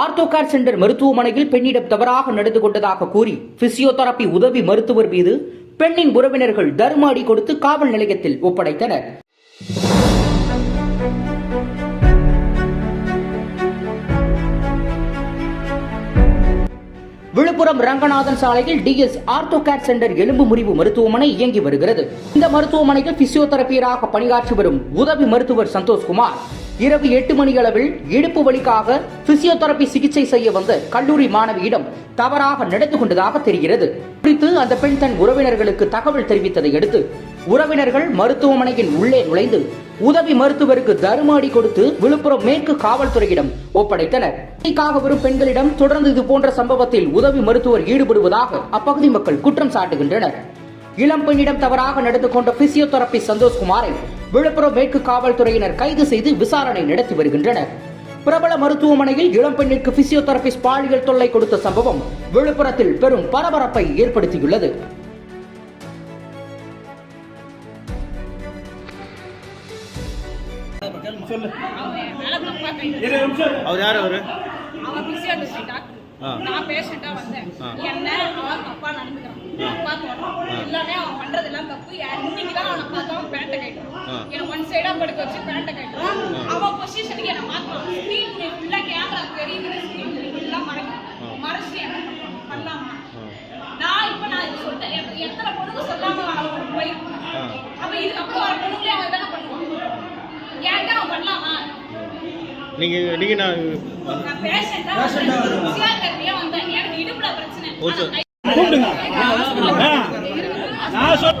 ஆர்த்தோகார் centre மருத்துவமனையில் பெண்ணிடம் தவறாக நடந்து கொண்டதாக கூறி பிசியோதெரபி உதவி மருத்துவர் மீது பெண்ணின் உறவினர்கள் தர்மாடி கொடுத்து காவல் நிலையத்தில் ஒப்படைத்தனர். விழுப்புரம் ரங்கநாதன் சாலையில் டிஎஸ் ஆர்த்தோகேட் சென்டர் எலும்பு முறிவு மருத்துவமனை இயங்கி வருகிறது. இந்த மருத்துவமனையில் பிசியோதெரபியராக பணியாற்றி வரும் உதவி மருத்துவர் சந்தோஷ்குமார். இரவு எட்டு மணி அளவில் இடுப்பு வலிக்காக பிசியோதெரபி சிகிச்சை செய்ய வந்த கல்லூரி மாணவியிடம் தவறாக நடந்து கொண்டதாக தெரிகிறது. குறித்து அந்த பெண் தன் உறவினர்களுக்கு தகவல் தெரிவித்ததை அடுத்து உறவினர்கள் மருத்துவமனையின் உள்ளே நுழைந்து உதவி மருத்துவருக்கு தருமாடி கொடுத்து விழுப்புரம் மேற்கு காவல்துறையிடம் ஒப்படைத்தனர். சிகிச்சைக்காக வரும் பெண்களிடம் தொடர்ந்து இது போன்ற சம்பவத்தில் உதவி மருத்துவர் ஈடுபடுவதாக அப்பகுதி மக்கள் குற்றம் சாட்டுகின்றனர். இளம் பெண்ணிடம் தவறாக நடந்து கொண்ட பிசியோதெரபி சந்தோஷ்குமாரை விழுப்புரம் மேற்கு காவல்துறையினர் கைது செய்து விசாரணை நடத்தி வருகின்றனர். பிரபல மருத்துவமனையில் இளம் பெண்ணிற்கு பிசியோதெரபிஸ்ட் பாலியல் தொல்லை கொடுத்த சம்பவம் விழுப்புரத்தில் பெரும் பரபரப்பை ஏற்படுத்தியுள்ளது. அவர் யார் அவரு. நான் பேஷண்டா வந்தேன். என்ன அவன் தப்பா நடந்துக்கிறான் எல்லாமே அவன் பண்றதெல்லாம் தப்பு இன்னைக்கு தான் அவனை பார்த்து அவன் பேண்ட்டை ஆ. கட்டுறான் சைடா படுக்க வச்சு பேண்ட்டை கட்டுறான் அவன் பொசிஷனுக்கு என்ன மாத்துறான் ஸ்க்ரீன் ஃபுல்லா கேமரா தெரியுது ஸ்க்ரீன் எல்லாம் மறைக்கிறான் ஆ. மறைச்சு என்ன? பண்ணலாமா. நான் இப்ப நான் இது சொல்லிட்டேன் எத்த- எத்தனை பொண்ணுங்க சொல்லாம அவன் போயிருக்கான். அப்ப இதுக்கப்புறம் வர பொண்ணுங்களே அவன் தானே பண்ணுவான் ஏன்டா அவன் பண்ணலாமா நீங்க நீங்க நான் நான் பேஷண்டா வந்தேன் எனக்கு இடுப்புல பிரச்சனை கூப்பிடுங்க நான் சொல்